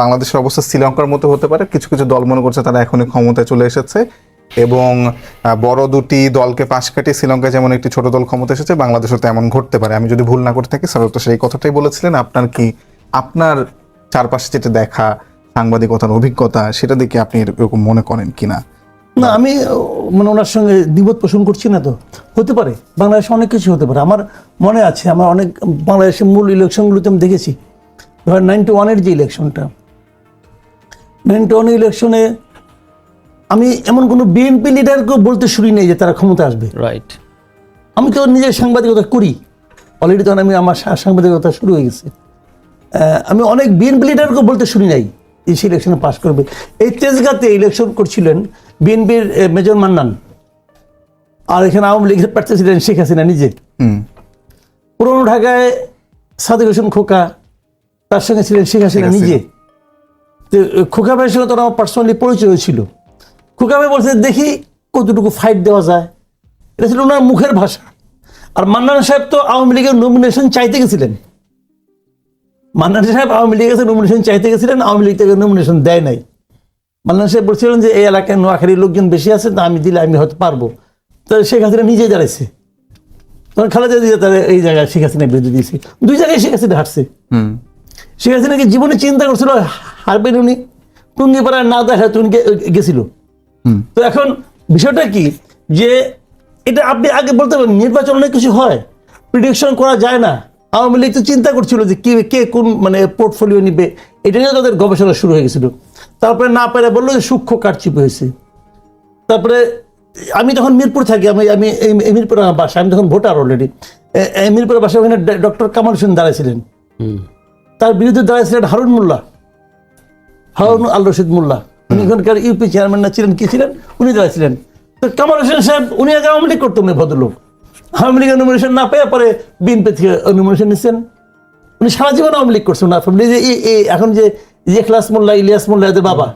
বাংলাদেশের অবস্থা শ্রীলঙ্কার মতো হতে পারে। কিছু কিছু দল মনে করছে তারা এখনই ক্ষমতায় চলে এসেছে এবং বড় দুটি দলকে পাশ কাটিয়ে শ্রীলঙ্কায় যেমন একটি ছোট দল ক্ষমতা এসেছে, বাংলাদেশও তেমন ঘটতে পারে। আমি যদি ভুল না করে থাকি স্যার সেই কথাটাই বলেছিলেন। আপনার কি, আপনার চারপাশে যেটা দেখা, সাংবাদিকতার অভিজ্ঞতা, সেটা দেখে আপনি এরকম মনে করেন কিনা? না, আমি মানে ওনার সঙ্গে দ্বিমত পোষণ করছি না তো। হতে পারে, বাংলাদেশে অনেক কিছু হতে পারে। আমার মনে আছে, আমার অনেক, বাংলাদেশের মূল ইলেকশনগুলোতে আমি দেখেছি। ধরেন নাইনটি ওয়ানের যে ইলেকশনটা নাইনটি ওয়ান ইলেকশনে আমি এমন কোনো বিএনপি লিডারকেও বলতে শুনি নেই যে তারা ক্ষমতা আসবে। রাইট আমি তো নিজের সাংবাদিকতা করি। অলরেডি তখন আমি আমার সা- সাংবাদিকতা শুরু হয়ে গেছে। আমি অনেক বিএনপি লিডারকে বলতে শুনি নাই যে সে ইলেকশনে পাশ করবে। এই তেজগাতে ইলেকশন করছিলেন বিএনপির মেজর মান্নান। আর এখানে আওয়ামী লীগের প্রার্থী ছিলেন শেখ হাসিনা নিজে। পুরনো ঢাকায় সাদিক হোসেন খোকা তার সঙ্গে ছিলেন শেখ হাসিনা। নিজে। খোকা ভাইয়ের সঙ্গে তখন আমার পার্সোনালি পরিচয় হয়েছিল খোকা ভাই বলছে, দেখি কতটুকু ফাইট দেওয়া যায়। এটা ছিল ওনার মুখের ভাষা। আর মান্নান সাহেব তো আওয়ামী লীগের নমিনেশন চাইতে গেছিলেন। মান্নান সাহেব আওয়ামী লীগের কাছে নমিনেশন চাইতে গেছিলেন, আওয়ামী লীগ থেকে নমিনেশন দেয় নাই। মান্নান সাহেব বলছিলেন যে, এই এলাকায় নোয়াখালীর লোকজন বেশি আছে, তা আমি দিলে আমি হয়তো পারব। তো শেখ হাসিনা নিজে দাঁড়াইছে। তখন খালেদা জিয়া তারা এই জায়গায় শেখ হাসিনা বিরুদ্ধে দিয়েছে। দুই জায়গায় শেখ হাসিনা হারছে। শেখ হাসিনাকে জীবনে চিন্তা করছিল হারবেন উনি? টুঙ্গিপাড়ায় না দেখা তুমি গেছিল। তো এখন বিষয়টা কি যে এটা আপনি আগে বলতে পারেন নির্বাচন অনেক কিছু হয় প্রিডিকশন করা যায় না। আওয়ামী লীগ তো চিন্তা করছিল যে কে কে কোন মানে পোর্টফোলিও নিবে এটা নিয়ে তাদের গবেষণা শুরু হয়ে গেছিল। তারপরে না পেরে বলল যে সূক্ষ্ম কারচিপ হয়েছে। তারপরে আমি তখন মিরপুর থাকি আমি আমি মিরপুর বাসা আমি তখন ভোটার অলরেডি মিরপুরের বাসা ওখানে ডক্টর কামাল হোসেন দাঁড়াইছিলেন। তার বিরুদ্ধে দাঁড়াইছিলেন হারুন মোল্লা। হারুন আল রশিদ মোল্লা। উনি এখানকার ইউপি চেয়ারম্যান না ছিলেন কি ছিলেন? উনি দাঁড়াইছিলেন তো কামাল হোসেন সাহেব উনি আগে আওয়ামী লীগ করতেন ভদ্রলোক। আওয়ামী লীগের নমিনেশন না পেয়ে পরে বিএনপি থেকে নমিনেশন নিচ্ছেন উনি সারা জীবন আওয়ামী লীগ করছেন family যে এখন যে ইখলাস মোল্লা ইলিয়াস মোল্লা এদের বাবা।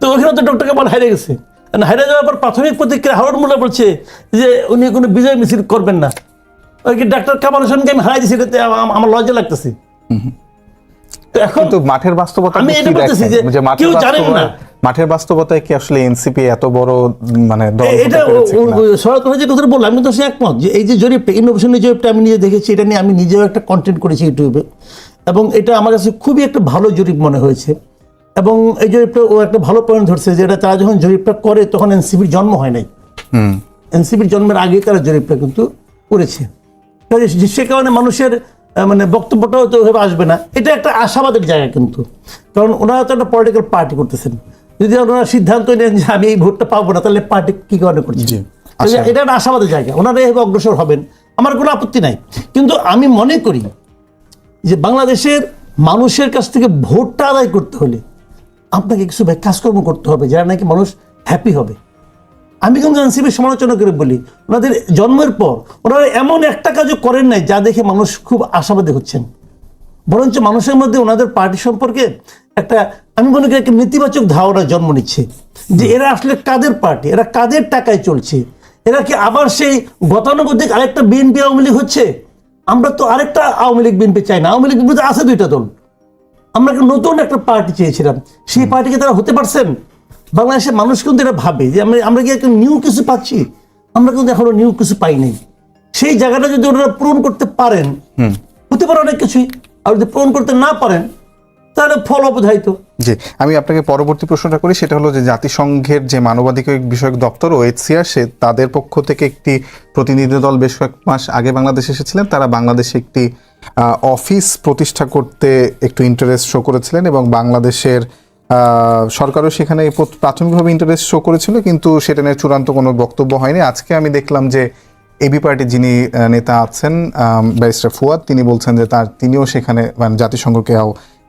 তো ওখানে তো ডক্টর কামাল হারিয়ে গেছে। হারিয়ে যাওয়ার পর প্রাথমিক প্রতিক্রিয়া হাওয়ার মোল্লা বলছে যে উনি কোনো বিজয় মিছিল করবেন না। ওই কি ডাক্তার কামাল হোসেনকে আমি হারাই দিয়েছি আমার লজ্জা লাগতেছে। এখন কিন্তু মাঠের বাস্তবতা আমি এটা বলতেছি যে কেউ জানেন না। মাঠের বাস্তবতায় কি আসলে এনসিপি এত বড় মানে এটা যে কথাটা বললাম আমি তো সে একমত যে এই যে জরিপটা ইনোভেশনের জরিপটা আমি নিজে দেখেছি এটা নিয়ে আমি নিজেও একটা কন্টেন্ট করেছি ইউটিউবে। এবং এটা আমার কাছে খুবই একটা ভালো জরিপ মনে হয়েছে। এবং এই জরিপটা ও একটা ভালো পয়েন্ট ধরছে যে এটা তারা যখন জরিপটা করে তখন এনসিপির জন্ম হয় নাই। হুম। এনসিপির জন্মের আগেই তারা জরিপটা কিন্তু করেছে। সে কারণে মানুষের মানে বক্তব্যটাও তো ওইভাবে আসবে না। এটা একটা আশাবাদের জায়গা কিন্তু। কারণ ওনারা তো একটা পলিটিক্যাল পার্টি করতেছেন। যদি ওনারা সিদ্ধান্ত নেন যে আমি এই ভোটটা পাবো না তাহলে পার্টি কি কারণে করছে। এটা একটা আশাবাদের জায়গা। ওনারা এভাবে অগ্রসর হবেন। আমার কোনো আপত্তি নাই। কিন্তু আমি মনে করি যে বাংলাদেশের মানুষের কাছ থেকে ভোটটা আদায় করতে হলে আপনাকে কিছু কাজকর্ম করতে হবে যারা নাকি মানুষ হ্যাপি হবে। আমি কিন্তু এনসিপির সমালোচনা করে বলি ওনাদের জন্মের পর ওনারা এমন একটা কাজও করেন নাই যা দেখে মানুষ খুব আশাবাদী হচ্ছেন। বরঞ্চ মানুষের মধ্যে ওনাদের পার্টি সম্পর্কে একটা আমি মনে করি একটা নেতিবাচক ধারণা জন্ম নিচ্ছে। যে এরা আসলে কাদের পার্টি এরা কাদের টাকায় চলছে এরা কি আবার সেই গতানুগতিক আরেকটা বিএনপি আওয়ামী লীগ হচ্ছে? আমরা তো আরেকটা আওয়ামী লীগ বিএনপি চাই না। আওয়ামী লীগ বিএনপি আছে দুইটা দল। আমরা একটা নতুন একটা পার্টি চেয়েছিলাম। সেই পার্টিকে তারা হতে পারছেন? বাংলাদেশের মানুষ কিন্তু এটা ভাবে যে আমরা আমরা কি একটা নিউ কিছু পাচ্ছি? আমরা কিন্তু এখনও নিউ কিছু পাই নাই। সেই জায়গাটা যদি ওনারা পূরণ করতে পারেন হতে পারে অনেক কিছুই। আর যদি পূরণ করতে না পারেন তাহলে ফল অবধারিত। জি আমি আপনাকে পরবর্তী প্রশ্নটা করি সেটা হলো যে জাতিসংঘের যে মানবাধিকার বিষয়ক দপ্তর ও ওএইচসিআর সে তাদের পক্ষ থেকে একটি প্রতিনিধি দল বেশ কয়েক মাস আগে বাংলাদেশে এসেছিলেন। তারা বাংলাদেশে একটি অফিস প্রতিষ্ঠা করতে একটু ইন্টারেস্ট শো করেছিলেন এবং বাংলাদেশের সরকারও সেখানে প্রাথমিকভাবে ইন্টারেস্ট শো করেছিল, কিন্তু সেটা নিয়ে চূড়ান্ত কোনো বক্তব্য হয়নি। আজকে আমি দেখলাম যে এবি পার্টির যিনি নেতা আছেন ব্যারিস্টার ফুয়াদ, তিনি বলছেন যে তার তিনিও সেখানে মানে জাতিসংঘকে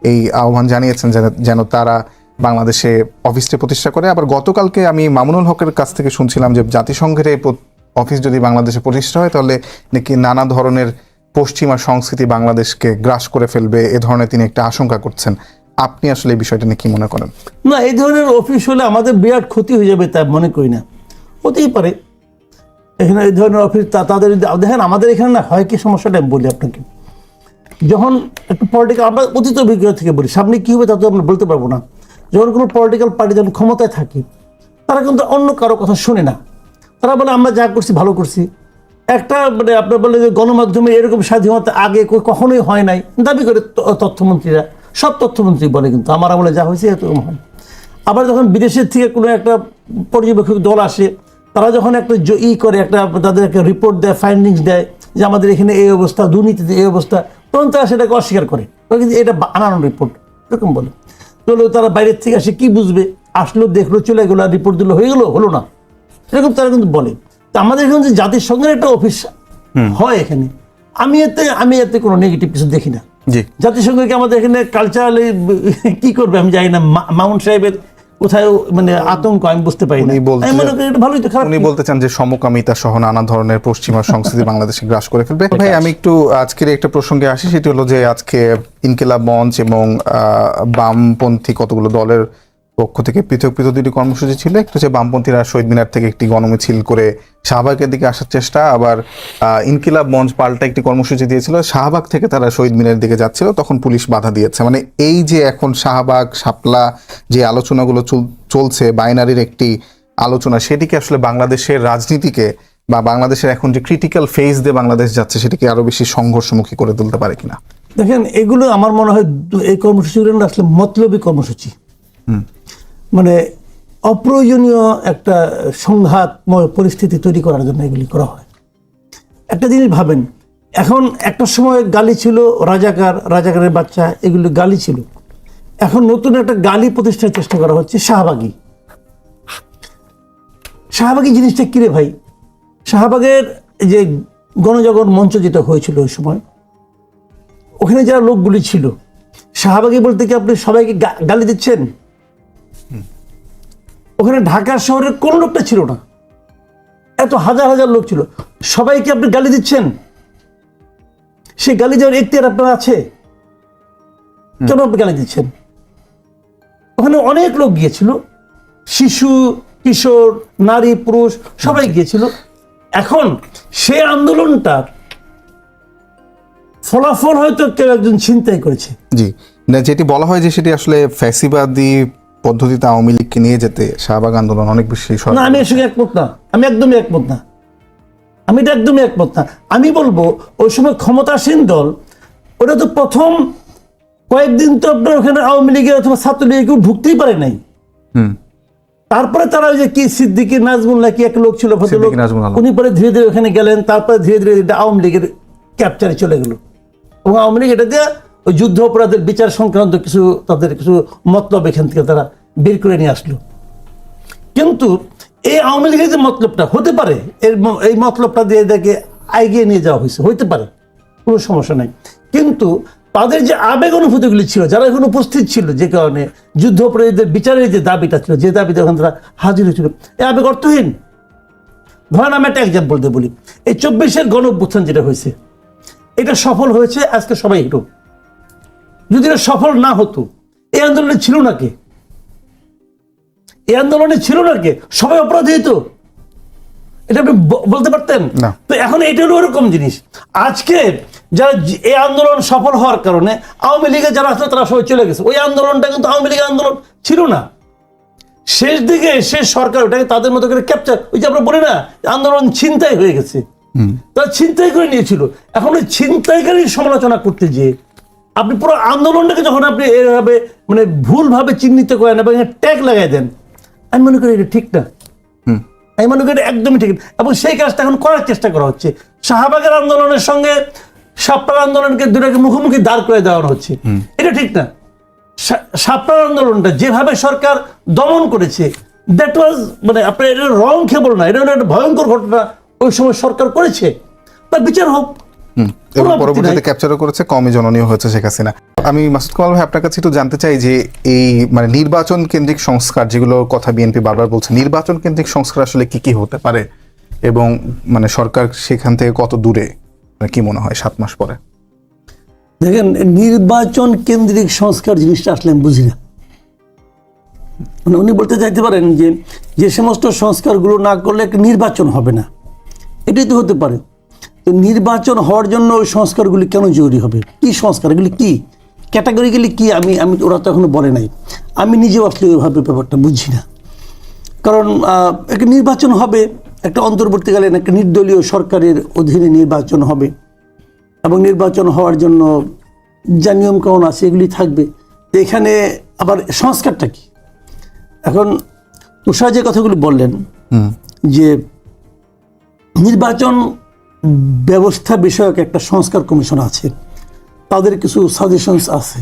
এই আহ্বান জানিয়েছেন যেন- তারা বাংলাদেশে অফিসটি প্রতিষ্ঠা করে। আবার গতকালকে আমি মামুনুল হকের কাছ থেকে শুনছিলাম যে জাতিসংঘের এই অফিস যদি বাংলাদেশে প্রতিষ্ঠা হয়, তাহলে নাকি নানা ধরনের পশ্চিমা সংস্কৃতি বাংলাদেশকে গ্রাস করে ফেলবে, এ ধরনের তিনি একটা আশঙ্কা করছেন। আপনি আসলে এই বিষয়টা নিয়ে কি মনে করেন? না, এই ধরনের অফিস হলে আমাদের বিরাট ক্ষতি হয়ে যাবে তা মনে করি না। হতেই পারে। এখানে এই ধরনের অফিস তাদের দেখেন, আমাদের এখানে না হয় কি সমস্যাটা আমি বলি আপনাকে। যখন একটু পলিটিক্যাল আমরা অতীত অভিজ্ঞতা থেকে বলি, সামনে কী হবে তা তো আমরা বলতে পারব না। যখন কোনো পলিটিক্যাল পার্টি যখন ক্ষমতায় থাকে, তারা কিন্তু অন্য কারও কথা শুনে না। তারা বলে, আমরা যা করছি, ভালো করছি। একটা মানে আপনার বলে যে গণমাধ্যমে এরকম স্বাধীনতা আগে কখনোই হয় নাই। দাবি করে তথ্যমন্ত্রীরা। সব তথ্যমন্ত্রী বলে কিন্তু আমার আমলে যা হয়েছে এরকম হয়। আবার যখন বিদেশের থেকে কোনো একটা পর্যবেক্ষক দল আসে তারা যখন একটা জ- ই করে একটা তাদের একটা রিপোর্ট দেয় ফাইন্ডিংস দেয় যে আমাদের এখানে এই অবস্থা দুর্নীতিতে এই অবস্থা তখন তারা সেটাকে অস্বীকার করে। কিন্তু এটা বানানো রিপোর্ট এরকম বলে। তাহলে তারা বাইরের থেকে আসে কি বুঝবে? আসলো দেখল চলে গেলো আর রিপোর্ট দিলো হয়ে গেলো হলো না। এরকম তারা কিন্তু বলে। তা আমাদের এখানে যে জাতিসংঘের একটা অফিস হয় এখানে আমি এতে আমি এতে কোনো নেগেটিভ কিছু দেখি না। জি। জাতিসংঘকে আমাদের এখানে কালচারালি কি করবে? আমি জানি না মাউন্ট সাহেবের কোথায় মানে আতঙ্ক আমি বুঝতে পারি না। উনি বলতে আমি মনে করি এটা ভালোই তো খারাপ উনি বলতে চান যে সমকামিতা সহ নানা ধরনের পশ্চিমা সংস্কৃতি বাংলাদেশে গ্রাস করে ফেলবে। ভাই আমি একটু আজকের একটা প্রসঙ্গে আসি সেটি হলো যে আজকে ইনকিলাব মঞ্চ এবং আহ, বামপন্থী কতগুলো দলের পক্ষ থেকে পৃথক পৃথক দুটি কর্মসূচি ছিল। একটু হচ্ছে বামপন্থীরা শহীদ মিনার থেকে একটি গণমিছিল করে শাহবাগের দিকে আসার চেষ্টা। আবার ইনকিলাব মঞ্চ পাল্টা একটি কর্মসূচি দিয়েছিল। শাহবাগ থেকে তারা শহীদ মিনারের দিকে যাচ্ছিল। তখন পুলিশ বাধা দিয়েছে। মানে এই যে এখন শাহবাগ শাপলা যে আলোচনাগুলো চল- চলছে বাইনারির একটি আলোচনা সেটিকে আসলে বাংলাদেশের রাজনীতিকে বা বাংলাদেশের এখন যে ক্রিটিক্যাল ফেজ দিয়ে বাংলাদেশ যাচ্ছে সেটিকে আরও বেশি সংঘর্ষমুখী করে তুলতে পারে কিনা? দেখেন এগুলো আমার মনে হয় এই কর্মসূচিগুলো আসলে মতলবী কর্মসূচি। মানে অপ্রয়োজনীয় একটা সংঘাতময় পরিস্থিতি তৈরি করার জন্য এগুলি করা হয়। একটা জিনিস ভাবেন, এখন একটা সময় গালি ছিল, রাজাকার, রাজাকারের বাচ্চা, এগুলি গালি ছিল। এখন নতুন একটা গালি প্রতিষ্ঠার চেষ্টা করা হচ্ছে, শাহবাগী। শাহবাগী জিনিসটা কিরে ভাই? শাহবাগের যে গণজাগরণ মঞ্চ যেটা হয়েছিল ওই সময়, ওখানে যারা লোকগুলি ছিল, শাহবাগী বলতে কি আপনি সবাইকে গালি দিচ্ছেন? ওখানে ঢাকা শহরের কোন লোকটা ছিল না। এত হাজার হাজার লোক ছিল। সবাইকে আপনি গালি দিচ্ছেন? সেই গালি দেওয়ার এখতিয়ার আপনার আছে? কেন আপনি গালি দিচ্ছেন? ওখানে অনেক লোক গিয়েছিল। শিশু কিশোর নারী পুরুষ সবাই গিয়েছিল। এখন সে আন্দোলনটার ফলাফল হয়তো কেউ একজন চিন্তাই করেছে। জি। না যেটি বলা হয় যে সেটি আসলে ফ্যাসিবাদী পদ্ধতিতে আওয়ামী লীগকে নিয়ে যেতে শাহবাগ আন্দোলন অনেক বেশি না আমি এর সঙ্গে একমত না। আমি একদমই একমত না। আমি এটা একদমই একমত না। আমি বলব ওই সময় ক্ষমতাসীন দল ওটা তো প্রথম কয়েকদিন তো আপনার ওখানে আওয়ামী লীগের অথবা ছাত্রলীগের কেউ ঢুকতেই পারে নাই। হুম। তারপরে তারা ওই যে কি সিদ্দিকি নাজমুল্লাহ কি এক লোক ছিল ভদ্রলোক নাজমুল উনি পরে ধীরে ধীরে ওখানে গেলেন তারপরে ধীরে ধীরে এটা আওয়ামী লীগের ক্যাপচারে চলে গেল। এবং আওয়ামী লীগ এটা দিয়ে ওই যুদ্ধ অপরাধের বিচার সংক্রান্ত কিছু তাদের কিছু মতলব এখান থেকে তারা বের করে নিয়ে আসলো। কিন্তু এই আওয়ামী লীগের যে মতলবটা হতে পারে, এর এই মতলবটা দিয়ে এদেরকে এগিয়ে নিয়ে যাওয়া হয়েছে, হইতে পারে, কোনো সমস্যা নাই। কিন্তু তাদের যে আবেগ অনুভূতিগুলি ছিল, যারা এখন উপস্থিত ছিল, যে কারণে যুদ্ধ অপরাধীদের বিচারের যে দাবিটা ছিল, যে দাবিতে ওখানে তারা হাজির হয়েছিল এই আবেগ অর্থহীন। ধরেন আমি একটা এক্সাম্পল দিয়ে বলি, এই চব্বিশের গণ যেটা হয়েছে, এটা সফল হয়েছে, আজকে সবাই হিরো। যদি এটা সফল না হতো এই আন্দোলনে ছিল না কে? এই আন্দোলনে ছিল না কে? সবাই অপরাধী হতো এটা আপনি বলতে পারতেন? তো এখন এটা হলো ওরকম জিনিস। আজকে যারা এই আন্দোলন সফল হওয়ার কারণে আওয়ামী লীগের যারা আসলে তারা সবাই চলে গেছে। ওই আন্দোলনটা কিন্তু আওয়ামী লীগের আন্দোলন ছিল না। শেষ দিকে শেষ সরকার ওটাকে তাদের মতো করে ক্যাপচার ওই যে আমরা বলি না আন্দোলন ছিনতাই হয়ে গেছে। তারা ছিনতাই করে নিয়েছিল। এখন ওই ছিনতাইকারীর সমালোচনা করতে যে আপনি পুরো আন্দোলনটাকে যখন আপনি এভাবে মানে ভুলভাবে চিহ্নিত করেন এবং ট্যাগ লাগাই দেন আমি মনে করি এটা ঠিক না। আমি মনে করি একদমই ঠিক। এবং সেই কাজটা এখন করার চেষ্টা করা হচ্ছে। শাহবাগের আন্দোলনের সঙ্গে সাপ্তাহ আন্দোলনকে দুটাকে মুখোমুখি দাঁড় করে দেওয়ানো হচ্ছে। এটা ঠিক না। সা- সাপ্তাহ আন্দোলনটা যেভাবে সরকার দমন করেছে দ্যাট ওয়াজ মানে আপনার এটা রং খেবল না এটা একটা ভয়ঙ্কর ঘটনা ওই সময় সরকার করেছে। তার বিচার হোক এবং পরবর্তীতে ক্যাপচারও করেছে কমই জননীয় হয়েছে শেখ হাসিনা। আমি মাসুদ কামাল ভাই আপনার কাছে একটু জানতে চাই যে এই মানে নির্বাচন কেন্দ্রিক সংস্কার যেগুলো কথা বিএনপি বারবার বলছে নির্বাচন কেন্দ্রিক সংস্কার আসলে কি কি হতে পারে? এবং মানে সরকার সেখান থেকে কত দূরে? মানে কি মনে হয় সাত মাস পরে? দেখেন নির্বাচন কেন্দ্রিক সংস্কার জিনিসটা আসলে আমি বুঝি না। মানে উনি বলতে চাইতে পারেন যে যে সমস্ত সংস্কারগুলো না করলে একটা নির্বাচন হবে না। এটাই তো হতে পারে। নির্বাচন হওয়ার জন্য ওই সংস্কারগুলি কেন জরুরি হবে? কি সংস্কার? এগুলি কি? ক্যাটাগরিগুলি কি? আমি আমি ওরা তো এখনও বলে নাই। আমি নিজেও আসলে ওইভাবে ব্যাপারটা বুঝি না। কারণ একটা নির্বাচন হবে একটা অন্তর্বর্তীকালীন একটা নির্দলীয় সরকারের অধীনে নির্বাচন হবে। এবং নির্বাচন হওয়ার জন্য যা নিয়মকানুন আছে এগুলি থাকবে। এখানে আবার সংস্কারটা কি? এখন তুষার যে কথাগুলি বললেন যে নির্বাচন ব্যবস্থা বিষয়ক একটা সংস্কার কমিশন আছে। তাদের কিছু সাজেশনস আছে।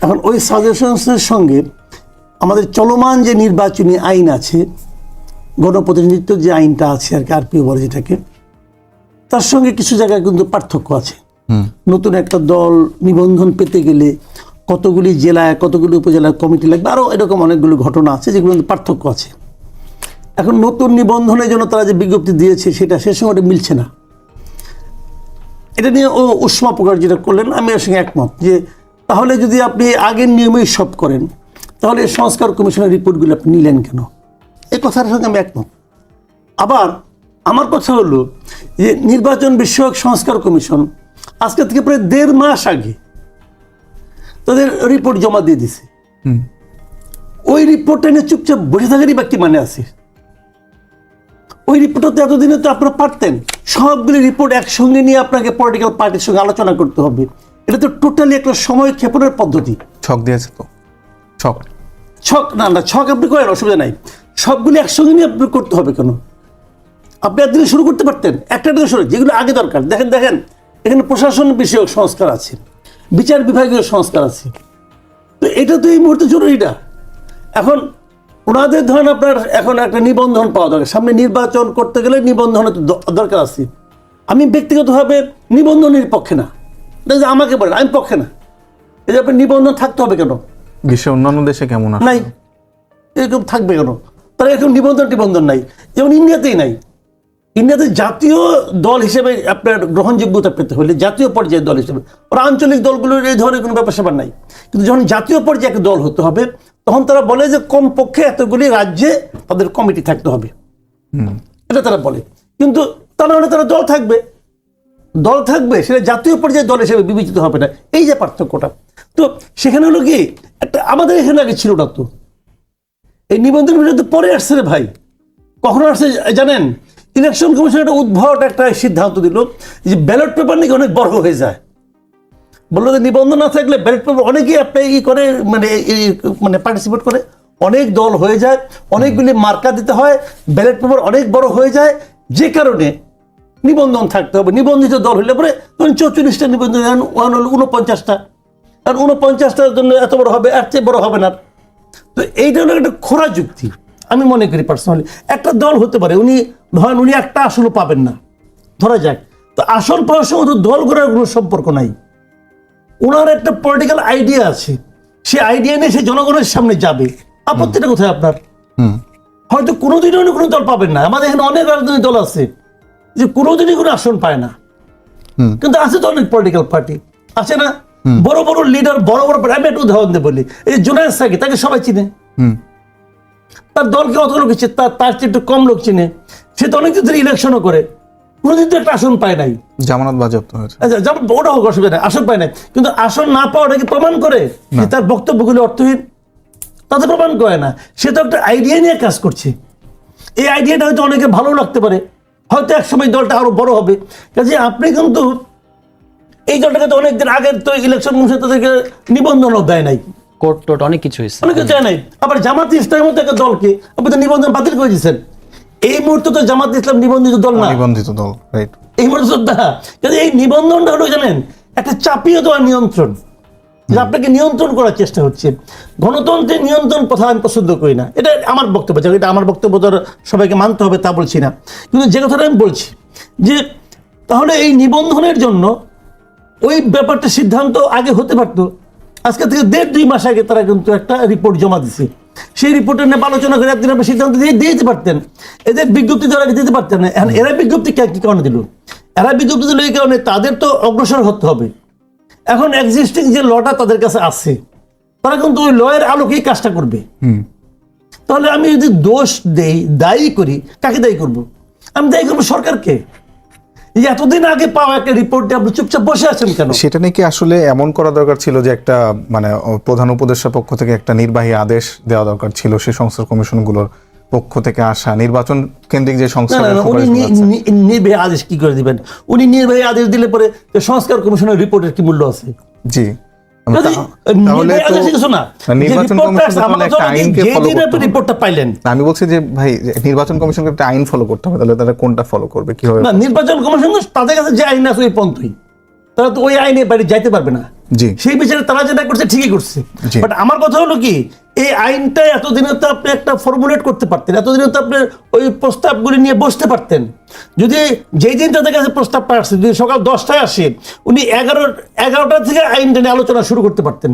এখন ওই সাজেশনসের সঙ্গে আমাদের চলমান যে নির্বাচনী আইন আছে গণপ্রতিনিধিত্ব যে আইনটা আছে আর কি আরপিও বলে যেটাকে তার সঙ্গে কিছু জায়গায় কিন্তু পার্থক্য আছে। নতুন একটা দল নিবন্ধন পেতে গেলে কতগুলি জেলায় কতগুলি উপজেলায় কমিটি লাগবে আরও এরকম অনেকগুলো ঘটনা আছে যেগুলো পার্থক্য আছে। এখন নতুন নিবন্ধনের জন্য তারা যে বিজ্ঞপ্তি দিয়েছে সেটা সে সঙ্গে ওটা মিলছে না। এটা নিয়ে ও উষ্মা প্রকার যেটা করলেন আমি এর সঙ্গে একমত যে তাহলে যদি আপনি আগের নিয়মেই সব করেন তাহলে সংস্কার কমিশনের রিপোর্টগুলো আপনি নিলেন কেন? এই কথার সঙ্গে আমি একমত। আবার আমার কথা হলো যে নির্বাচন বিষয়ক সংস্কার কমিশন আজকে থেকে প্রায় দেড় মাস আগে তাদের রিপোর্ট জমা দিয়ে দিছে হুম। ওই রিপোর্টটা নিয়ে চুপচাপ বসে থাকারই বা কি মানে আছে। ওই রিপোর্টটা তো এতদিনে তো আপনারা পারতেন। সবগুলি রিপোর্ট একসঙ্গে নিয়ে আপনাকে পলিটিক্যাল পার্টির সঙ্গে আলোচনা করতে হবে। এটা তো টোটালি একটা সময় ক্ষেপণের পদ্ধতি। ছক দিয়েছে তো। ছক। ছক না না ছক আপনি করেন অসুবিধা নাই। সবগুলি একসঙ্গে নিয়ে আপনি করতে হবে কেন? আপনি একদিনে শুরু করতে পারতেন একটা দিনে শুরু যেগুলো আগে দরকার। দেখেন দেখেন এখানে প্রশাসন বিষয়ক সংস্কার আছে বিচার বিভাগীয় সংস্কার আছে। তো এটা তো এই মুহূর্তে জরুরি না। এখন ওনাদের ধরেন আপনার এখন একটা নিবন্ধন পাওয়া দরকার। সামনে নির্বাচন করতে গেলে নিবন্ধনের দরকার আছে। আমি ব্যক্তিগতভাবে নিবন্ধনের পক্ষে না। যে আমাকে বলেন আমি পক্ষে না। এই যে আপনার নিবন্ধন থাকতে হবে কেন? বিশ্বের অন্যান্য দেশে কেমন নাই। এরকম থাকবে কেন? তারা এরকম নিবন্ধন টিবন্ধন নাই। যেমন ইন্ডিয়াতেই নাই। ইন্ডিয়াতে জাতীয় দল হিসেবে আপনার গ্রহণযোগ্যতা পেতে হলে জাতীয় পর্যায়ের দল হিসেবে। ওরা আঞ্চলিক দলগুলোর এই ধরনের কোনো ব্যাপার স্যাপার নাই। কিন্তু যখন জাতীয় পর্যায়ে একটা দল হতে হবে তখন তারা বলে যে কমপক্ষে এতগুলি রাজ্যে তাদের কমিটি থাকতে হবে। হুম। এটা তারা বলে। কিন্তু তা নাহলে তারা দল থাকবে। দল থাকবে সেটা জাতীয় পর্যায়ে দল হিসেবে বিবেচিত হবে না। এই যে পার্থক্যটা। তো সেখানে হলো কি একটা আমাদের এখানে আগে ছিল না তো। এই নিবন্ধন তো পরে আসছে রে ভাই। কখন আসছে জানেন? ইলেকশন কমিশন একটা উদ্ভট একটা সিদ্ধান্ত দিল যে ব্যালট পেপার নাকি অনেক বড় হয়ে যায়। বলল যে নিবন্ধন না থাকলে ব্যালট পেপার অনেকেই আপনি ই করে মানে মানে পার্টিসিপেট করে। অনেক দল হয়ে যায়, অনেকগুলি মার্কা দিতে হয় ব্যালট পেপার অনেক বড় হয়ে যায়, যে কারণে নিবন্ধন থাকতে হবে। নিবন্ধিত দল হলে পরে ধরুন চৌচল্লিশটা নিবন্ধন ওয়ান হলো উনপঞ্চাশটা আর উনপঞ্চাশটার জন্য এত বড় হবে আর চেয়ে বড় হবে না। তো এইটা হলো একটা খোরা যুক্তি, আমি মনে করি পার্সোনালি একটা দল হতে পারে, উনি ধরেন উনি একটা আসনও পাবেন না। ধরা যাক। তো আসন পাওয়ার সঙ্গে তো দল করার কোনো সম্পর্ক নাই। ওনার একটা পলিটিক্যাল আইডিয়া আছে। সে আইডিয়া নিয়ে সে জনগণের সামনে যাবে। আপত্তিটা কোথায় আপনার? হয়তো কোনোদিনও উনি কোনো দল পাবেন না। আমাদের এখানে অনেক রাজনৈতিক দল আছে যে কোনোদিনই কোনো আসন পায় না। কিন্তু আছে তো অনেক পলিটিক্যাল পার্টি আছে না? বড় বড় লিডার বড় বড় আমি একটা উদাহরণ দিয়ে বলি। এই জুনায়দ সাকি তাকে সবাই চিনে। হুম। তার দলকে অত লোক চিনে তার তার চেয়ে একটু কম লোক চিনে। সে তো অনেকদিন ধরে ইলেকশনও করে। কোনোদিন তো একটা আসন পায় নাই। জামানত বাজেয়াপ্ত হয়েছে। আচ্ছা যেমন ওটা হোক অসুবিধা নেই আসন পায় নাই। কিন্তু আসন না পাওয়াটা কি প্রমাণ করে যে তার বক্তব্যগুলো অর্থহীন। তা তো প্রমাণ করে না। সে তো একটা আইডিয়া নিয়ে কাজ করছে। এই আইডিয়াটা হয়তো অনেকে ভালো লাগতে পারে। হয়তো একসময় দলটা আরও বড় হবে। কাজে আপনি কিন্তু এই দলটাকে তো অনেকদিন আগের তো ইলেকশন কমিশন তাদেরকে নিবন্ধনও দেয় নাই। কোর্ট টোট অনেক কিছু হয়েছে। অনেকে চায় নাই। আবার জামাত ইসলামের মতো একটা দলকে আপনি তো নিবন্ধন বাতিল করে দিচ্ছেন এই মুহূর্তে তো জামাত ইসলাম নিবন্ধিত দল না? নিবন্ধিত দল রাইট এই কিন্তু এই নিবন্ধনটা হলো জানেন একটা চাপিয়ে দেওয়া নিয়ন্ত্রণ। যে আপনাকে নিয়ন্ত্রণ করার চেষ্টা হচ্ছে। গণতন্ত্রের নিয়ন্ত্রণ কথা আমি পছন্দ করি না। এটা আমার বক্তব্য যাক এটা আমার বক্তব্য তো সবাইকে মানতে হবে তা বলছি না। কিন্তু যে কথাটা আমি বলছি যে তাহলে এই নিবন্ধনের জন্য ওই ব্যাপারটা সিদ্ধান্ত আগে হতে পারতো। আজকে থেকে দেড় দুই মাস আগে তারা কিন্তু একটা রিপোর্ট জমা দিছে। সেই রিপোর্টের নিয়ে আলোচনা করে একদিন আপনি সিদ্ধান্ত দিয়ে দিতে পারতেন। এদের বিজ্ঞপ্তি দেওয়ার আগে দিতে পারতেন না। এখন এরা বিজ্ঞপ্তি কে- কি কারণে দিল? এরা বিজ্ঞপ্তি দিল এই কারণে তাদের তো অগ্রসর হতে হবে। এখন এক্সিস্টিং যে লটা তাদের কাছে আছে তারা কিন্তু ওই লয়ের আলোকেই কাজটা করবে। তাহলে আমি যদি দোষ দেই দায়ী করি কাকে দায়ী করব? আমি দায়ী করব সরকারকে। এতদিন আগে পাওয়া একটা রিপোর্টে আপনি চুপচাপ বসে আছেন কেন? সেটা নাকি আসলে এমন করা দরকার ছিল যে একটা মানে প্রধান উপদেষ্টার পক্ষ থেকে একটা নির্বাহী আদেশ দেওয়া দরকার ছিল সেই সংস্থার কমিশনগুলোর পক্ষ থেকে আসা? নির্বাচন কেন্দ্রিক যে না, উনি নির্বাহী আদেশ কি করে দিবেন? উনি নির্বাহী আদেশ দিলে পরে সংস্কার কমিশনের রিপোর্টের কি মূল্য আছে? জি। পাইলেন। আমি বলছি যে ভাই নির্বাচন কমিশনকে একটা আইন ফলো করতে হবে তাহলে তারা কোনটা ফলো করবে নির্বাচন কমিশন তাদের কাছে যে আইন আছে ওই পন্থই তারা তো ওই আইনে যাইতে পারবে না। জি। সেই বিচারে তারা যেটা করছে ঠিকই করছে। বাট আমার কথা হলো কি এই আইনটা এতদিনে তো আপনি একটা ফর্মুলেট করতে পারতেন, এতদিনে তো আপনি ওই প্রস্তাবগুলি নিয়ে বসতে পারতেন। যদি যেই দিন তাদের কাছে প্রস্তাবটা আসছে যদি সকাল দশটায় আসে, উনি এগারো এগারোটা থেকে আইনটা নিয়ে আলোচনা শুরু করতে পারতেন।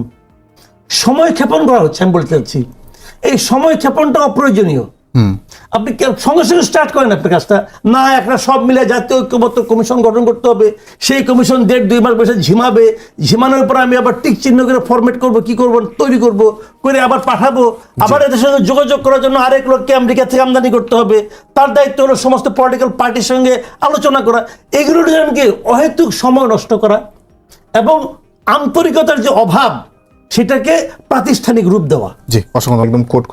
সময় ক্ষেপণ করা হচ্ছে, আমি বলতে চাচ্ছি এই সময় ক্ষেপণটা অপ্রয়োজনীয়। আপনি কে- সঙ্গে সঙ্গে স্টার্ট করেন আপনার কাজটা। না একটা সব মিলে জাতীয় ঐক্যবদ্ধ কমিশন গঠন করতে হবে। সেই কমিশন দেড় দুই মাস বসে ঝিমাবে। ঝিমানোর পর আমি আবার টিক চিহ্ন করে ফরমেট করব কি করব তৈরি করব করে আবার পাঠাবো। আবার এদের সঙ্গে যোগাযোগ করার জন্য আরেক লোককে আমেরিকা থেকে আমদানি করতে হবে। তার দায়িত্ব হলো সমস্ত পলিটিক্যাল পার্টির সঙ্গে আলোচনা করা। এগুলোর জন্য কি অহেতুক সময় নষ্ট করা? এবং আন্তরিকতার যে অভাব সেটাকে প্রাতিষ্ঠানিক রূপ দেওয়া। জি অসংখ্য একদম কোট